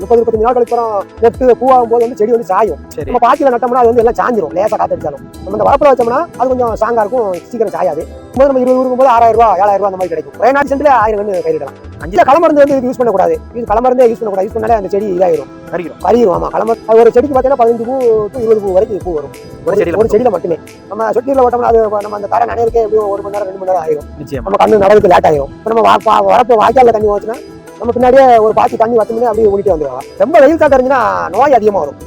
முப்பது முப்பத்தஞ்சு நாட்களுக்கு அப்புறம் நெட்டு பூவாகும் போது வந்து செடி வந்து சாயும். நம்ம பாத்தியில நட்டோம்னா அது வந்து எல்லாம் சாஞ்சிரும். லேசா காத்தடிச்சாலும். நம்ம இந்த வரப்புல வச்சோம்னா அது கொஞ்சம் ஸ்ட்ராங்கா இருக்கும். சீக்கிரம் சாயாது. போது நம்ம இருபது ஊருக்கும் போது ஆறாயிரம் ரூபாய் ஏழாயிரம் ரூபாய் அந்த மாதிரி கிடைக்கும். ஒரே நாட்டு சென்ட்ல ஆயிரம் கண்ணு பயிரிடலாம். அஞ்சு களமருந்து வந்து இது யூஸ் பண்ணக்கூடாது. இது களமருந்தே யூஸ் பண்ணக்கூடாது. யூஸ் பண்ணாலே அந்த செடி இதாயிரும். கறிக்கிறோம் கரியும் ஆமா. களமர் ஒரு செடிக்கு பார்த்தீங்கன்னா பதினஞ்சு பூ டு இருபது பூ வரைக்கும் பூ வரும். ஒரு செடியில ஒரு செடியில மட்டுமே. நம்ம சொட்டியில் ஓட்டோம்னா அது நம்ம அந்த தர நனையிருக்கே எப்படியும் ஒரு மணி நேரம் ரெண்டு மணி நேரம் ஆயிரும். நம்ம கண்ணு நடவுக்கு லேட் ஆயிரும். இப்போ நம்ம வரப்பு வாய்க்கால்ல தண்ணி வச்சுன்னா நம்ம பின்னாடியே ஒரு பாத்தி தண்ணி வத்தோம்னே அப்படியே ஓடிட்டு வந்துருவாங்க. ரொம்ப வெயில் இருந்துச்சுன்னா நோய் அதிகமா வரும்.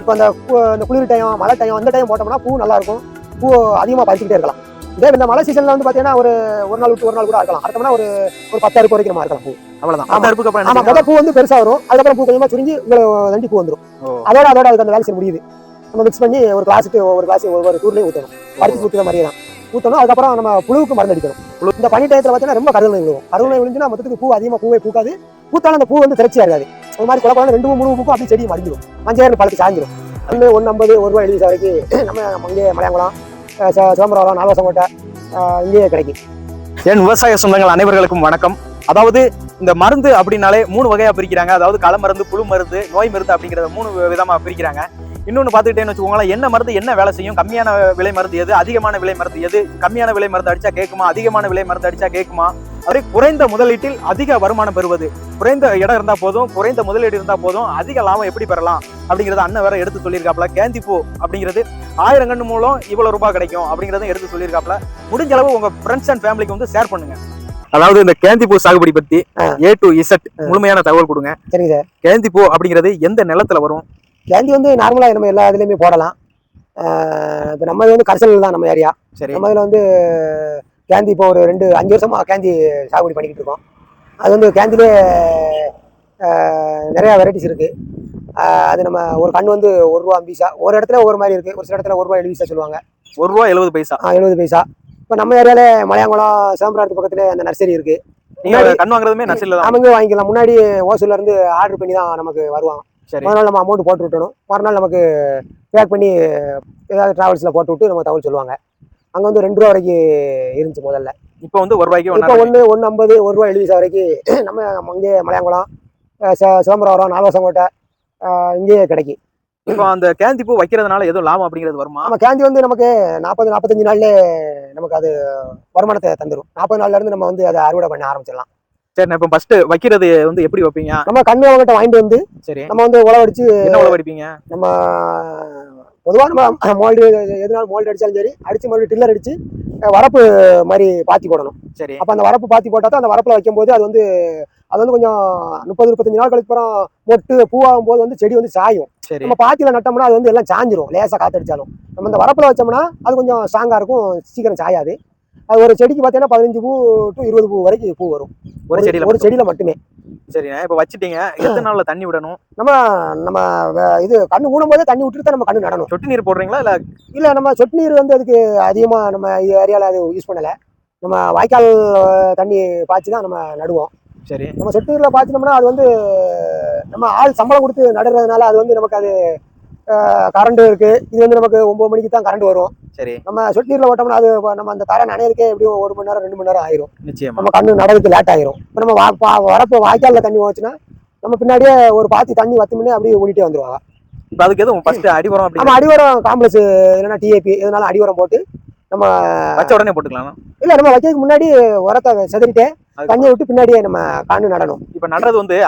இப்போ அந்த இந்த குளிர் டைம் மழை டைம் அந்த டைம் போட்டோம்னா பூ நல்லா இருக்கும் பூ அதிகமா பறிச்சுக்கிட்டே இருக்கலாம். இதே இந்த மழை சீசன்ல வந்து பாத்தீங்கன்னா ஒரு ஒரு நாள் விட்டு ஒரு நாள் கூட இருக்கலாம் அடுத்தோம்னா ஒரு ஒரு பத்து அறுப்பு வரைக்கும் நம்ம இருக்கலாம் பூ. அவ்வளவுதான். ஆமா. அந்த அறுப்புக்கு அப்புறம் ஆமா. என்ன முத பூ வந்து பெருசா வரும். அதுக்கப்புறம் பூ கொஞ்சமா சுருங்கி இவ்வளவு தண்டி பூ வந்துரும். ஓ. அதோட அதோட அதுக்கு அந்த வேலை செய்ய முடியுது. நம்ம மிக்ஸ் பண்ணி ஒரு கிளாஸுக்கு ஒரு கிளாஸ் ஒவ்வொரு தூர்லயும் ஊற்றணும் பறிச்சு ஊற்றுற மாதிரியே தான். ஊற்றணும் அதுக்கப்புறம் நம்ம புழுவுக்கு மருந்து அடிக்கணும். புழு. இந்த பனி டயத்தில் பார்த்தீங்கன்னா ரொம்ப கருணை விழுவும் கருணை விழுந்துன்னா மொத்தத்துக்கு பூ அதிகமாக பூவே பூக்காது. பூத்தாலும் அந்த பூ வந்து திரச்சியாக இருக்காது ஒரு மாதிரி குழப்பம். ரெண்டு மூணு மூணு பூக்கும் அப்படியே செடி மடிஞ்சிடும் மஞ்சள் பழத்து சாய்ஞ்சிடும் ஒன்று ஒன்று ஐம்பது ஒரு ரூபாய் எழுதி வரைக்கும் நம்ம இங்கே மலையாங்குளம் சிதம்பரம் நாகவசங்கோட்டை இங்கேயே கிடைக்கும். என் விவசாய சொந்தங்கள் அனைவர்களுக்கும் வணக்கம். அதாவது இந்த மருந்து அப்படின்னாலே மூணு வகையாக பிரிக்கிறாங்க. அதாவது கள மருந்து புழு மருந்து நோய் மருந்து அப்படிங்கிறத மூணு விதமா பிரிக்கிறாங்க. இன்னொன்னு பார்த்துக்கிட்டேன்னு வச்சுக்கோங்களேன் என்ன மருந்து என்ன வேலை செய்யும்? கம்மியான விலை மருந்து எது? அதிகமான விலை மருந்து எது? கம்மியான விலை மருந்து அடிச்சா கேட்குமா அதிகமான விலை மருந்து அடிச்சா கேட்குமா அதே குறைந்த முதலீட்டில் அதிக வருமானம் பெறுவது. குறைந்த இடம் இருந்தா போதும் குறைந்த முதலீடு இருந்தா போதும் அதிக லாபம் எப்படி பெறலாம்? அப்படிங்கறத அண்ணன் வேற எடுத்து சொல்லியிருக்காப்ல கேந்தி பூ அப்படிங்கிறது ஆயிரம் கண்ணு மூலம் இவ்வளவு ரூபாய் கிடைக்கும் அப்படிங்கறத எடுத்து சொல்லியிருக்காப்ல முடிஞ்ச அளவு உங்க ஃப்ரெண்ட்ஸ் அண்ட் ஃபேமிலிக்கு வந்து ஷேர் பண்ணுங்க. அதாவது இந்த கேந்தி பூ சாகுபடி பத்தி. A to Z. முழுமையான தகவல் கொடுங்க. சரிங்க சார் கேந்தி பூ அப்படிங்கிறது எந்த நிலத்துல வரும்? கேந்தி வந்து நார்மலாக நம்ம எல்லா இதுலேயுமே போடலாம். இப்போ நம்ம இது வந்து கரிசல் தான் நம்ம ஏரியா சரி. நம்ம இதில் வந்து கேந்தி இப்போ ஒரு ரெண்டு அஞ்சு வருஷமா கேந்தி சாகுபடி பண்ணிக்கிட்டு இருக்கோம். அது வந்து கேந்திலே நிறையா வெரைட்டிஸ் இருக்கு. ஆஹ் அது நம்ம ஒரு கண் வந்து ஒரு ரூபா பைசா ஒரு இடத்துல ஒரு மாதிரி இருக்கு. ஒரு சில இடத்துல ஒரு ரூபா எழுபது பைசா சொல்லுவாங்க. ஒரு ரூபா எழுபது பைசா? எழுபது பைசா. இப்போ நம்ம ஏரியால மலையாங்குளம் சிதம்பரத்து பக்கத்துல அந்த நர்சரி இருக்கு. நீங்க முன்னாடி- கண் வாங்குறதுமே நர்சரியில தான்? அவங்க வாங்கிக்கலாம். முன்னாடி ஓசூர்ல இருந்து ஆர்டர் பண்ணி தான் நமக்கு வருவாங்க. சரி. முதல் நாள் நம்ம அமௌண்ட் போட்டு விட்டணும் மறுநாள் நமக்கு பேக் பண்ணி ஏதாவது டிராவல்ஸில் போட்டு விட்டு நம்ம தகவல் சொல்லுவாங்க. அங்கே வந்து ரெண்டு ரூபா வரைக்கும் இருந்துச்சு முதல்ல. இப்போ வந்து ஒரு ரூபாய்க்கு இப்போ ஒன்று ஒன்று ஐம்பது ஒரு ரூபா எழுபது வரைக்கும் நம்ம இங்கே மலையாங்குளம் சிதம்பரம் நாகவசங்கோட்டை அஹ் இங்கேயே கிடைக்கும். இப்போ அந்த கேந்தி பூ வைக்கிறதுனால எதுவும் லாபம் அப்படிங்கிறது வருமா? நம்ம கேந்தி வந்து நமக்கு நாற்பது நாற்பத்தஞ்சு நாள்ல நமக்கு அது வருமானத்தை தந்துடும் நாற்பது நாள்ல இருந்து நம்ம வந்து அதை அறுவடை பண்ண ஆரம்பிச்சிடலாம். சரி நான் இப்போ ஃபர்ஸ்ட் வைக்கிறது வந்து எப்படி வைப்பீங்க? நம்ம கண்ணு அவங்ககிட்ட வாங்கிட்டு வந்து சரி. நம்ம வந்து உழவடிச்சு என்ன உழவு அடிப்பீங்க? நம்ம பொதுவாக நம்ம மோல்டு எதுனாலும் மோல்டு அடிச்சாலும் சரி அடிச்சு மறுபடியும் டில்லர் அடிச்சு அஹ் வரப்பு மாதிரி பாத்தி போடணும். சரி. அப்போ அந்த வரப்பு பாத்தி போட்டால் தான் அந்த வரப்பில் வைக்கும்போது அது வந்து அது வந்து கொஞ்சம் முப்பது முப்பத்தஞ்சு நாட்களுக்கு அப்புறம் மொட்டு பூவாகும் போது வந்து செடி வந்து சாயும். சரி. நம்ம பாத்தியில நட்டோம்னா அது வந்து எல்லாம் சாஞ்சிரும் லேசாக காத்தடிச்சாலும். நம்ம இந்த வரப்பில் வச்சோம்னா அது கொஞ்சம் ஸ்ட்ராங்காக இருக்கும் சீக்கிரம் சாயாது. அது ஒரு செடிக்கு பார்த்தீங்கன்னா பதினஞ்சு பூ டு இருபது பூ வரைக்கும் பூ வரும். ஒரு செடியில ஒரு. செடியில மட்டுமே. சரி இப்போ வச்சிட்டீங்க. எத்தனை நாள்ல தண்ணி விடணும்? நம்ம நம்ம இது கண்ணு ஊனும் போதே தண்ணி விட்டுட்டு தான் நம்ம கண்ணு நடணும். சொட்டு நீர் போடுறீங்களா இல்ல? இல்லை நம்ம சொட்டு நீர் வந்து அதுக்கு அதிகமாக நம்ம ஏரியாவில் அது யூஸ் பண்ணலை. நம்ம வாய்க்கால் தண்ணி பாய்ச்சி தான் நம்ம நடுவோம். சரி. நம்ம சொட்டு நீரில் பாய்ச்சினோம்னா அது வந்து நம்ம ஆள் சம்பளம் கொடுத்து நடுறதுனால அது வந்து நமக்கு அது கரண்ட் இருக்கு. இது வந்து நமக்கு ஒன்பது மணிக்கு தான் கரண்ட் வரும். சரி. நம்ம சொட்டு நீரில் ஓட்டோம்னா அது நம்ம அந்த தர நனையதுக்கே எப்படியும் ஒரு மணி நேரம் ரெண்டு மணி நேரம் ஆயிரும். நிச்சயமா. நம்ம கண்ணு நடவுக்கு லேட் ஆயிரும். இப்போ நம்ம வா- வரப்பு வாய்க்காலில் தண்ணி போச்சுன்னா நம்ம பின்னாடியே ஒரு பாத்தி தண்ணி வத்து முன்னே அப்படியே ஓடிட்டே வந்துருவாங்க. இப்போ அதுக்கு எதுவும் ஃபர்ஸ்ட் அடி அப்படி நம்ம அடிவரம் காம்ப்ளெக்ஸ் இல்லைன்னா டிஏபி எதனாலும் அடிவரம் போட்டு நம்ம வச்ச உடனே போட்டுக்கலாம்? இல்ல நம்ம வைக்கிறதுக்கு முன்னாடி உரத்தை செதறிட்டு தண்ணியை விட்டு பின்னாடியே நம்ம கண்ணு நடணும். இப்போ நடுறது வந்து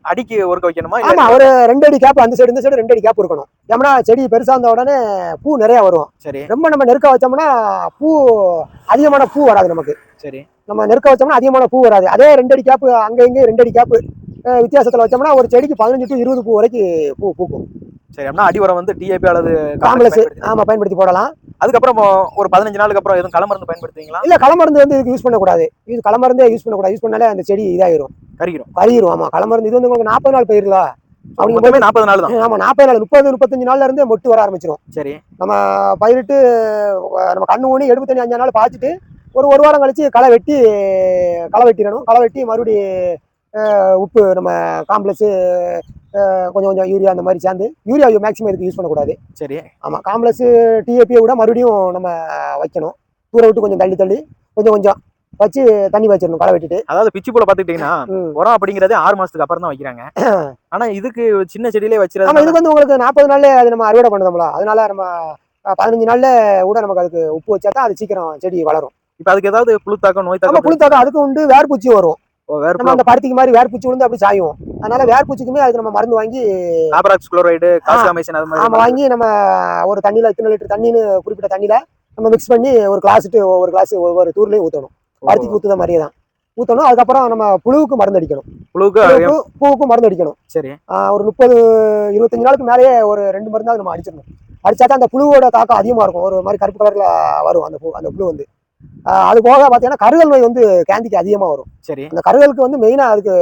அடிக்கு ஒருக்க வைக்கணுமா ஆமா ஒரு ரெண்டு அடி கேப் அந்த சைடு இந்த சைடு ரெண்டு அடி கேப் இருக்கணும். ஏன்னா செடி பெருசா இருந்த உடனே பூ நிறைய வரும். சரி. ரொம்ப நம்ம நெருக்க வச்சோம்னா பூ அதிகமான பூ வராது நமக்கு. சரி. நம்ம நெருக்க வச்சோம்னா அதிகமான பூ வராது. அதே ரெண்டு அடி கேப்பு அங்க இங்கே ரெண்டு அடி கேப்பு வித்தியாசத்துல வச்சோம்னா ஒரு செடிக்கு பதினஞ்சு டு இருபது பூ வரைக்கும் பூ பூக்கும். சரி அப்படின்னா அடி உரம் வந்து டிஏபி அல்லது காம்ப்ளெக்ஸ் பயன்படுத்தி- ஆமா பயன்படுத்தி போடலாம். அதுக்கப்புறம் ஒரு பதினஞ்சு நாளுக்கு அப்புறம் எதுவும் களமருந்து பயன்படுத்துவீங்களா? இல்ல களமருந்து வந்து இதுக்கு யூஸ் பண்ணக்கூடாது. இது களமருந்தே யூஸ் பண்ணக்கூடாது. யூஸ் பண்ணாலே அந்த செடி இதாயிரும். கறிக்கிறோம் கருகிரும் ஆமா. களமருந்து இது வந்து உங்களுக்கு நாற்பது நாள் பயிர்களா? அப்படிங்கும் மொத்தமே நாற்பது நாள் தான். ஆமா நாற்பது நாள். முப்பது முப்பத்தஞ்சு நாள்ல இருந்தே மொட்டு வர ஆரம்பிச்சிடும் சரி. நம்ம பயிரிட்டு நம்ம கண்ணு ஊனி எழுபத்தஞ்சு அஞ்சு நாள் பாய்ச்சிட்டு ஒரு ஒரு வாரம் கழிச்சு களை வெட்டி களை வெட்டிடணும். களை வெட்டி மறுபடி உப்பு நம்ம காம்ப்ளெக்ஸு கொஞ்சம் கொஞ்சம் யூரியா அந்த மாதிரி சேர்ந்து யூரியா மேக்ஸிமம் இதுக்கு யூஸ் பண்ணக்கூடாது. சரி. ஆமாம் காம்ப்ளெக்ஸு டிஏபியை விட மறுபடியும் நம்ம வைக்கணும். தூர விட்டு கொஞ்சம் தள்ளி தள்ளி கொஞ்சம் கொஞ்சம் வச்சு தண்ணி வச்சிடணும் களை வெட்டிட்டு. அதாவது பிச்சு போல பாத்துக்கிட்டீங்கன்னா ம். உரம் அப்படிங்கறது ஆறு மாசத்துக்கு அப்புறம் தான் வைக்கிறாங்க. ஆனா இதுக்கு சின்ன செடியிலே ஆமா வச்சிருக்காங்க இதுக்கு வந்து உங்களுக்கு நாற்பது நாள்ல அது நம்ம அறுவடை பண்ணுறோம்ல அதனால நம்ம பதினஞ்சு நாள்ல கூட நமக்கு அதுக்கு உப்பு வச்சா தான் அது சீக்கிரம் செடி வளரும். இப்ப அதுக்கு ஏதாவது புழுத்தாக்கம் நோய் தாக்கம் புழுத்தாக்கம் அதுக்கு உண்டு வேர்பூச்சி வரும். வேற நம்ம அந்த பருத்திக்கு மாதிரி வேர்பூச்சி விழுந்து அப்படி சாயும். அதனால வேர்பூச்சிக்குமே அதுக்கு நம்ம மருந்து வாங்கி காபராக்ஸ் குளோரைடு கால்சியமைசன் அது மாதிரி வாங்கி நம்ம ஒரு தண்ணியில இத்தனை லிட்டர் தண்ணின்னு குறிப்பிட்ட தண்ணியில நம்ம மிக்ஸ் பண்ணி ஒரு கிளாஸ்ட்டு ஒவ்வொரு கிளாஸ் ஒவ்வொரு தூர்லயும் ஊற்றணும் பருத்திக்கு ஊற்றுத மாதிரியே தான். ஊற்றணும் அதுக்கப்புறம் நம்ம புழுவுக்கு மருந்து அடிக்கணும். புழுவுக்கு புழுவுக்கு பூவுக்கு மருந்து அடிக்கணும். சரி. ஆஹ் ஒரு முப்பது இருபத்தஞ்சு நாளுக்கு மேலேயே ஒரு ரெண்டு மருந்தாவது நம்ம அடிச்சிடணும். அடிச்சா தான் அந்த புழுவோட தாக்கம் அதிகமாக இருக்கும். ஒரு மாதிரி கருப்பு கலர்ல வரும் அந்த பூ அந்த புழு வந்து. அது போக பார்த்தீங்கன்னா கருகல் நோய் வந்து கேந்திக்கு அதிகமாக வரும். சரி. அந்த கருகலுக்கு வந்து மெயினாக அதுக்கு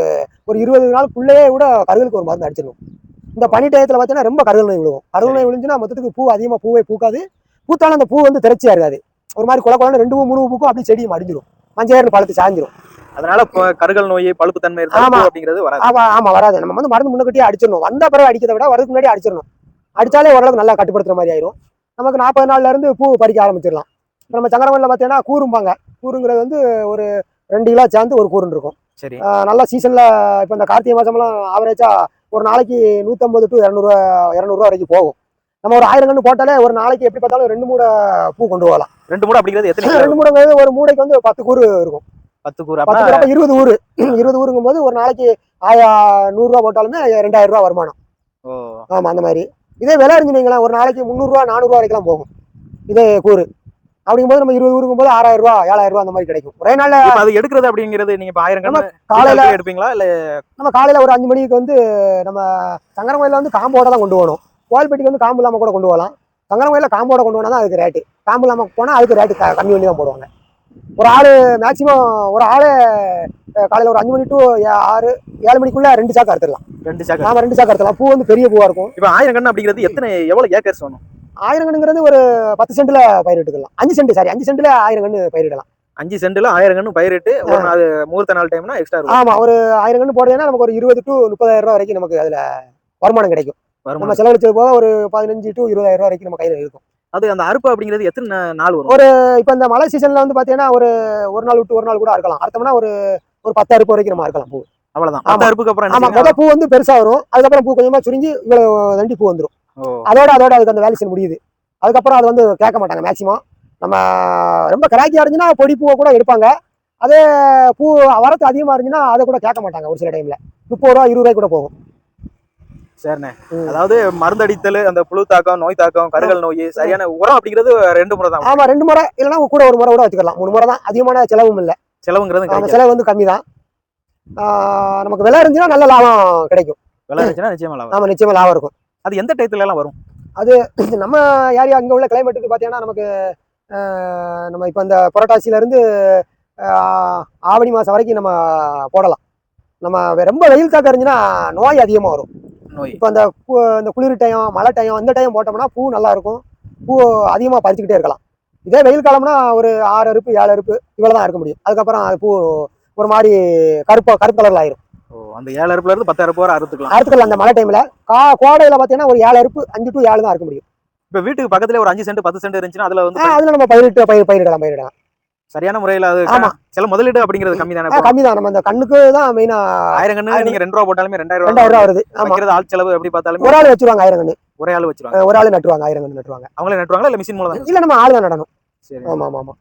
ஒரு இருபது நாளுக்குள்ளேயே கூட கருகலுக்கு ஒரு மருந்து அடிச்சிடணும். இந்த பனி டயத்தில் பார்த்தீங்கன்னா ரொம்ப கருகல் நோய் விழுகும். கருகல் நோய் விழுந்துச்சுன்னா மொத்தத்துக்கு பூ அதிகமாக பூவே பூக்காது. பூத்தாலும் அந்த பூ வந்து திரச்சியா இருக்காது. ஒரு மாதிரி குல குழந்தை ரெண்டு மூணு பூக்கும் அப்படியே செடியும் அடிஞ்சிரும். மஞ்சள் பழுத்து சாஞ்சிரும் அதனால கருகல் நோய் பழுப்பு தன்மை ஆமா. அப்படிங்கிறது வராது. ஆமா ஆமா வராது. நம்ம வந்து மருந்து முன்னக்கட்டியே அடிச்சிடணும். வந்த பிறகு அடிக்கிறத விட வரதுக்கு முன்னாடி அடிச்சிடணும். அடிச்சாலே ஓரளவுக்கு நல்லா கட்டுப்படுத்துற மாதிரி ஆயிரும். நமக்கு நாற்பது நாள்ல இருந்து பூ பறிக்க ஆரம்பிச்சிடலாம். இப்ப நம்ம சங்கரமல்ல பார்த்தீங்கன்னா கூறும்பாங்க கூறுங்கிறது வந்து ஒரு ரெண்டு கிலோ சேர்ந்து ஒரு கூறுன்னு இருக்கும். சரி. நல்லா சீசன்ல இப்போ இந்த கார்த்திகை மாசம்லாம் ஆவரேஜா ஒரு நாளைக்கு நூற்றம்பது டு இரநூறுவா இரநூறுவா வரைக்கும் போகும். நம்ம ஒரு ஆயிரம் கன்று போட்டாலே ஒரு நாளைக்கு எப்படி பார்த்தாலும் ரெண்டு மூடை பூ கொண்டு போகலாம். ரெண்டு மூடை அப்படிங்கிறது எத்தனை? ரெண்டு மூடைங்கிறது ஒரு மூடைக்கு வந்து பத்து கூறு இருக்கும். பத்து கூறு. பத்து கூறு இருபது ஊரு. இருபது ஊருங்கும் போது ஒரு நாளைக்கு ஆயா நூறுரூவா போட்டாலுமே ரெண்டாயிரம் ரூபா வருமானம். ஓ, ஆமா அந்த மாதிரி. இதே விலை இருந்துச்சுங்களேன் ஒரு நாளைக்கு முந்நூறுரூவா நானூறுரூவா வரைக்கும் போகும். இதே கூறு. அப்படிங்கும்போது நம்ம இருபது ஊருக்கும் போது ஆறாயிரம் ரூபா ஏழாயிரம் ரூபா அந்த மாதிரி கிடைக்கும். ஒரே இப்ப அது எடுக்கிறது அப்படிங்கிறது நீங்க இப்ப ஆயிரம் கண்ணு காலையில எடுப்பீங்களா? இல்ல நம்ம காலையில ஒரு அஞ்சு மணிக்கு வந்து நம்ம சங்கரன் கோயில்ல வந்து காம்போட தான் கொண்டு போகணும். கோயில்பட்டிக்கு வந்து காம்பு இல்லாம கூட கொண்டு போகலாம். சங்கரன் கோயில்ல காம்போட கொண்டு போனா தான் அதுக்கு ரேட்டு காம்பு இல்லாம போனா அதுக்கு ரேட்டு கம்மி பண்ணி தான் போடுவாங்க. ஒரு ஆளு மேக்சிமம் ஒரு ஆளு காலையில ஒரு அஞ்சு மணி டு ஆறு ஏழு மணிக்குள்ள ரெண்டு சாக்கு அறுத்துடலாம். ரெண்டு சாக்கு நாம ரெண்டு சாக்கு அறுத்தலாம் பூ வந்து பெரிய பூவா இருக்கும். இப்ப ஆயிரம் கண்ணு அப்படிங்கிறது எத்தனை எவ்வளவு ஏக்கர்ஸ் வேணும்? ஆயிரம் கண்ணுங்கிறது ஒரு பத்து சென்ட்ல பயிரிட்டுக்கலாம் அஞ்சு சென்ட் சாரி அஞ்சு சென்ட்ல ஆயிரம் கண்ணு பயிரிடலாம் அஞ்சு சென்ட்ல ஆயிரம் கண்ணு பயிரிட்டு ஒரு நாள் முகூர்த்த நாள் டைம்னா எக்ஸ்ட்ரா ஆமா ஒரு ஆயிரம் கண்ணு போடுறதுன்னா நமக்கு ஒரு இருபது டு முப்பதாயிரம் ரூபா வரைக்கும் நமக்கு அதுல வருமானம் கிடைக்கும். நம்ம செலவழிச்சது போக ஒரு பதினஞ்சு டு இருபதாயிரம் ரூபா வரைக்கும் நம்ம கையில இருக்கும். அது அந்த அறுப்பு அப்படிங்கிறது எத்தனை நாள் வரும்? இப்போ இந்த மழை சீசன்ல வந்து பாத்தீங்கன்னா ஒரு ஒரு நாள் விட்டு ஒரு நாள் கூட அறுக்கலாம். அறுத்தோம்னா ஒரு ஒரு பத்து அறுப்பு வரைக்கும் நம்ம அறுக்கலாம் பூ. அவ்வளவுதான். பத்து அறுப்புக்கு அப்புறம் ஆமா செய்வீங்க? முத பூ வந்து பெருசா வரும். அதுக்கப்புறம் பூ கொஞ்சமா சுருங்கி இவ்வளவு தண்டி பூ வந்துடும் அதோட அதோட அதுக்கு அந்த வேலை முடியுது. அதுக்கப்புறம் அது வந்து கேட்க மாட்டாங்க மேக்சிமம் நம்ம ரொம்ப கிராக்கியா இருந்துச்சுன்னா பொடி பூவை கூட எடுப்பாங்க. அதே பூ வரத்து அதிகமா இருந்துச்சுன்னா அதை கூட கேட்க மாட்டாங்க ஒரு சில டைம்ல முப்பது ரூபா இருபது ரூபாய் கூட போகும். சரிண்ணே. அதாவது மருந்தடித்தல் அந்த புழு தாக்கம் நோய் தாக்கம் கருகல் நோய் சரியான உரம் அப்படிங்கிறது ரெண்டு முறை தான். ஆமா ரெண்டு முறை. இல்லைன்னா கூட ஒரு முறை கூட வச்சுக்கலாம். மூணு முறை தான். அதிகமான செலவும் இல்லை. செலவுங்கிறது செலவு வந்து கம்மி தான். நமக்கு விலை இருந்துச்சுன்னா நல்ல லாபம் கிடைக்கும். விலை இருந்துச்சுன்னா நிச்சயமா லாபம். ஆமா நிச்சயமா லாபம் இருக்கும். அது எந்த டயத்துல எல்லாம் வரும்? நம்ம ஏரியா அங்கே உள்ள கிளைமேட்டுக்கு பார்த்தீங்கன்னா நமக்கு நம்ம இப்போ இந்த புரட்டாசியில இருந்து ஆஹ், ஆவணி மாதம் வரைக்கும் நம்ம போடலாம். நம்ம ரொம்ப வெயில் தாக்கம் இருந்துச்சுன்னா நோய் அதிகமாக வரும். நோய். இப்போ அந்த இந்த குளிர் டைம் மழை டைம் அந்த டைம் போட்டோம்னா பூ நல்லா இருக்கும். பூ அதிகமாக பறிச்சுக்கிட்டே இருக்கலாம். இதே வெயில் காலம்னா ஒரு ஆறு அறுப்பு ஏழு அறுப்பு இவ்வளோ தான் இருக்க முடியும். அதுக்கப்புறம் அது பூ ஒரு மாதிரி கருப்பு கருப்பு கலரில் ஆயிரும். அந்த ஏழு அறுப்புல இருந்து பத்து அறுப்பு வரை அறுத்துக்கலாம். அறுத்துக்கலாம் அந்த மழை டைமில் கா கோடையில் பார்த்தீங்கன்னா ஒரு ஏழு அறுப்பு அஞ்சு டு ஏழு தான் இருக்க முடியும். இப்ப வீட்டுக்கு பக்கத்துல ஒரு அஞ்சு சென்ட் பத்து சென்ட் இருந்துச்சுன்னா அதுல வந்து அதுல நம்ம பயிரிட்டு பயிர் பயிரிடலாம் பயிரிடலாம். சரியான முறையில அது ஆமா. சில முதலீடு அப்படிங்கிறது கம்மி தானே கம்மி தான். நம்ம அந்த கண்ணுக்கு தான் மெயினா ஆயிரம் கண்ணு நீங்க ரெண்டு ரூபா போட்டாலுமே ரெண்டாயிரம் ரெண்டாயிரம் ரூபாய் ரூபா வருது. வைக்கிறது ஆள் செலவு எப்படி பார்த்தாலுமே ஒரு ஆள் வச்சிருவாங்க ஆயிரம் கண்ணு. ஒரே ஆள் வச்சிருவாங்க. ஒரு ஆள் நட்டுவாங்க ஆயிரம் கண்ணு நட்டுவாங்க அவங்களே நட்டுவாங்களா இல்ல மிஷின் மூலம்? இல்ல நம்ம ஆள் தான் நடணும் சரி. ஆமா ஆமா ஆமா.